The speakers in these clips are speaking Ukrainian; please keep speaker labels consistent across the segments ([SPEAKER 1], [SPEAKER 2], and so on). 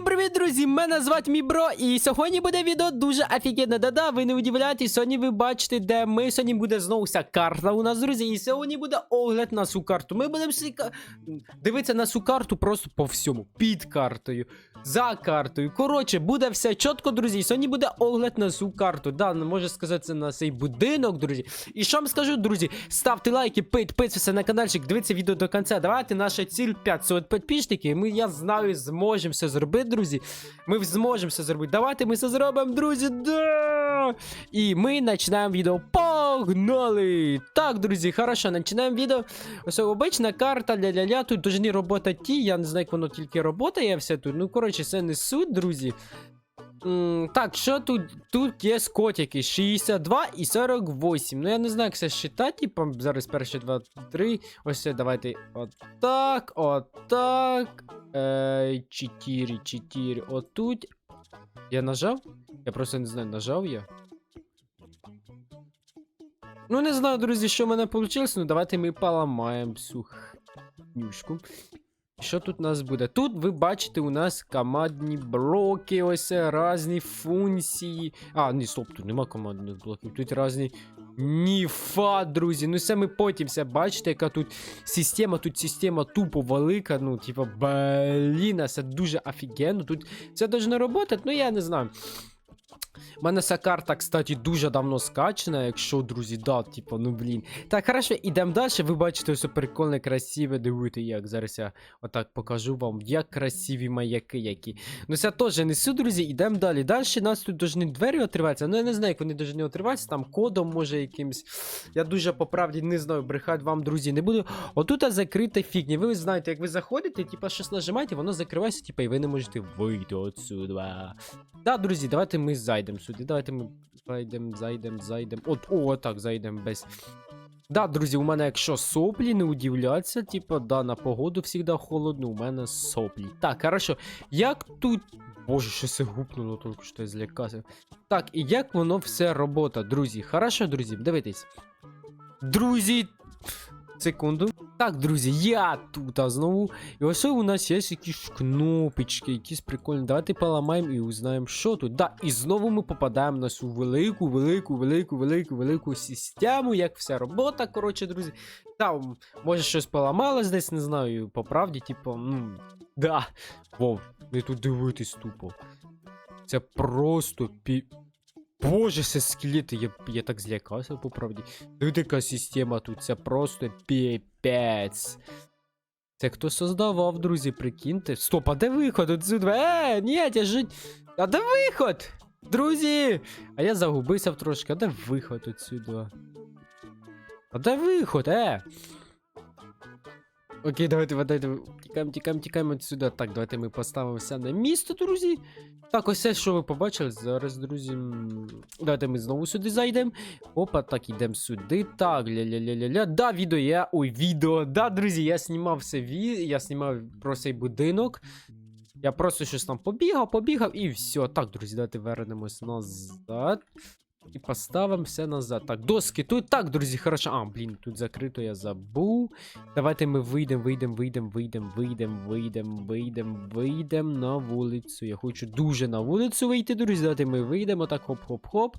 [SPEAKER 1] Всім привіт, друзі! Мене звати Мібро, і сьогодні буде відео дуже офігенне. Да-да, ви не удивляйтесь, сьогодні ви бачите, де ми сьогодні буде знову вся карта у нас, друзі. І сьогодні буде огляд на цю карту. Ми будемо всі дивитися на цю карту просто по всьому. Під картою, за картою. Коротше, буде все чітко, друзі. Сьогодні буде огляд на цю карту. Да, не може сказати на цей будинок, друзі. І що вам скажу, друзі, ставте лайки, підписуйтесь на каналчик, дивіться відео до кінця. Давайте наша ціль 500 підписників. Ми, я знаю, зможемо все зробити, друзі. Ми зможемо все зробити. Давайте ми це зробимо, друзі. Да! І ми починаємо відео. Погнали! Так, друзі, хорошо, починаємо відео. Ось обична карта ля-ля-ля. Тут должні робота ті. Я не знаю, як воно тільки роботає все тут. Ну, коротше, це не суть, друзі. Так, що тут? Тут є котики 62 і 48. Ну я не знаю, як це считати, типа, зараз перші 2, 3. Ось це давайте отак, отак. Е, 4, 4. Отут. Я нажав? Я просто не знаю, нажав я. Ну, не знаю, друзі, що в мене вийшло. Ну, давайте ми поламаємо цю хнюшку. Що тут у нас буде? Тут ви бачите, у нас командні блоки, ось різні функції. А, ні, стоп, тут нема командних блоків, тут різні. Ніфа, друзі. Ну це ми потім все бачите, яка тут система, тут система тупо велика. Ну, типа, блін, це дуже офігенно. Тут це должно працювати, ну я не знаю. У мене ця карта, кстати, дуже давно скачана, якщо, друзі, да, типу, ну блін. Так, хорошо, ідемо далі. Ви бачите, все прикольне, красиве. Дивуйте, як. Зараз я отак покажу вам, як красиві маяки які. Ну це теж несу, друзі, ідемо далі. Далі нас тут повинні двері відкриватися. Ну я не знаю, як вони повинні відкриватися, там кодом, може, якимсь. Я дуже по правді не знаю, брехати вам, друзі, не буду. Отут закрита фігня. Ви знаєте, як ви заходите, типа щось нажимаєте, воно закривається, типа, і ви не можете вийти отсюда. Да, друзі, давайте ми зайдемо сюди. Давайте ми зайдемо, зайдемо, зайдемо. От, о, так, зайдемо без. Да, друзі, у мене якщо соплі, не удивляться, типа, да, на погоду завжди холодно, у мене соплі. Так, хорошо. Як тут. Боже, що це гупнуло, тільки що я злякався. Так, і як воно все робота, друзі? Хорошо, друзі, дивитесь. Друзі. Секунду. Так, друзі, я тут знову. І ось у нас є якісь кнопочки, якісь прикольні. Давайте поламаємо і узнаємо, що тут. Да, і знову ми попадаємо на цю велику, велику, велику, велику, велику систему, як вся робота, коротше, друзі. Там, може, щось поламалось десь, не знаю, по правді, типу, ну, да. Вов, ви тут дивитесь тупо. Це просто пі. Боже, це скелети, я, я так злякався, по правді. Тут яка система тут, це просто піпець. Це хто создавав, друзі, прикиньте. Стоп, а де виход отсюди? Е, ні, я жить. А де виход? Друзі! А я загубився трошки, а де виход отсюди? А де виход, е? Окей, давайте, давайте, тікаємо, тікаємо, тікаємо отсюди. Так, давайте ми поставимося на місто, друзі. Так, ось це, що ви побачили. Зараз, друзі. Давайте ми знову сюди зайдемо. Опа, так, ідемо сюди. Так, ля-ля-ля-ля-ля. Да, відео я. Ой, відео. Да, друзі, я знімав все ві... Я знімав про цей будинок. Я просто щось там побігав, побігав і все. Так, друзі, давайте вернемось назад. І поставимо все назад. Так, доски тут. Так, друзі, хорошо. А, блін, тут закрито, я забув. Давайте ми вийдемо, вийдемо, вийдемо, вийдемо, вийдемо, вийдемо, вийдемо, вийдемо на вулицю. Я хочу дуже на вулицю вийти, друзі. Давайте ми вийдемо. Так, хоп-хоп-хоп.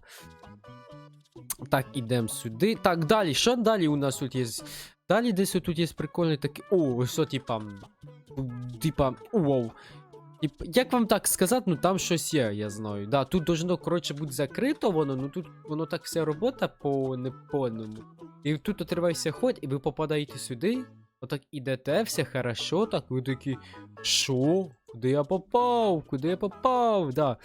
[SPEAKER 1] Так, ідемо сюди. Так, далі. Що далі у нас тут є? Далі десь тут є прикольний такий. О, що, типа. Типа. Вау. Тип, як вам так сказати, ну там щось є, я знаю. Да, тут должно, коротше, бути закрито воно, ну тут воно так вся робота по неповному. І тут отривається ход, і ви попадаєте сюди. Отак ідете, все хорошо, так ви такі. Що? Куди я попав? Куди я попав? Да.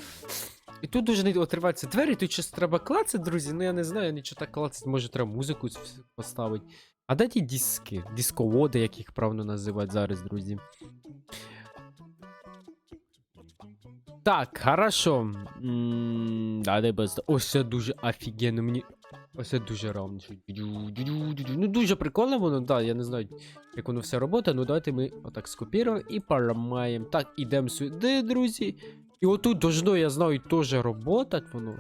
[SPEAKER 1] І тут дуже не відкриваються двері, тут щось треба клацати, друзі. Ну я не знаю, нічого так клацати, може треба музику поставити. А де ті диски? Дисководи, як їх правильно називати зараз, друзі. Так, хорошо. Да, де без. Ось це дуже офігенно. Мені. Ось це дуже равно. Ну, дуже прикольно воно, да, я не знаю, як воно все працює. Ну, давайте ми отак скопіруємо і поламаємо. Так, ідемо сюди, друзі. І отут должно, я знаю, теж працювати воно.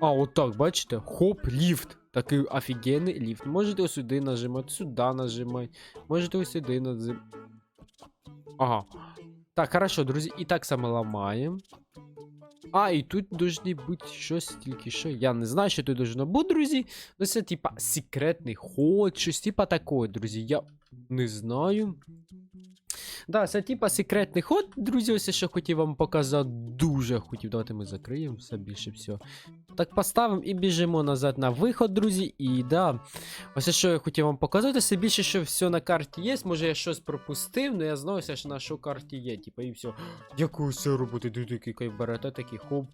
[SPEAKER 1] А, отак, бачите? Хоп, ліфт. Такий офігенний ліфт. Можете ось сюди нажимати, сюди нажимати. Можете ось сюди нажимати. Ага. Так, хорошо, друзі, і так само ламаємо. А, і тут должны бути щось тільки що. Я не знаю, що тут должно бути, друзі. Ну, це типа секретний ход, щось типа такое, друзі. Я не знаю. Да, це типа секретний ход, друзі, ось що хотів вам показати. Дуже хотів. Давайте ми закриємо все більше все. Так поставимо і біжимо назад на виход, друзі. І да. Ось що я хотів вам показати. Це більше, що все на карті є. Може я щось пропустив, але я знаю, що на що карті є. Типа, і все. Дякую, все робити. Ду-ду, який такий хоп.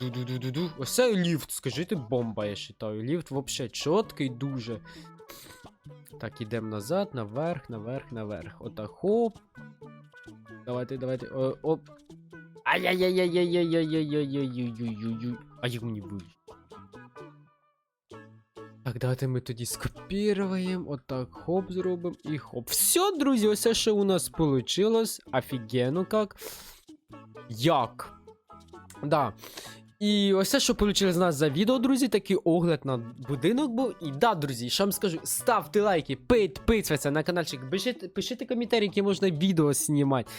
[SPEAKER 1] Ду-ду-ду-ду-ду. Ось це ліфт, скажіть, бомба, я вважаю. Ліфт взагалі чіткий дуже. Так, ідемо назад, наверх, наверх, наверх. Отак, хоп. Давайте, давайте. О, оп. Ай-яй-яй-яй-яй-яй-яй-яй-яй-яй-яй-яй-яй. А як мені буде? Так, давайте ми тоді скопіруємо. Отак, хоп, зробимо і хоп. Все, друзі, ось що у нас вийшло. Офігенно як. Як? Да. І ось що вийшло з нас за відео, друзі, такий огляд на будинок був. І да, друзі, що вам скажу, ставте лайки, підписуйтесь на каналчик, пишіть, пишіть коментарі, які можна відео знімати.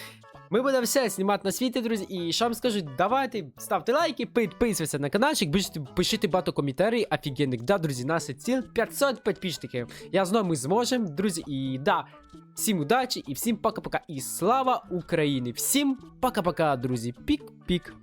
[SPEAKER 1] Ми будемо все знімати на світі, друзі. І що вам скажу, давайте ставте лайки, підписуйтесь на каналчик, пишіть, багато коментарів, офігенних. Да, друзі, нас ціл 500 підписчиків. Я знаю, ми зможемо, друзі. І да, всім удачі і всім пока-пока. І слава Україні! Всім пока-пока, друзі. Пік-пік.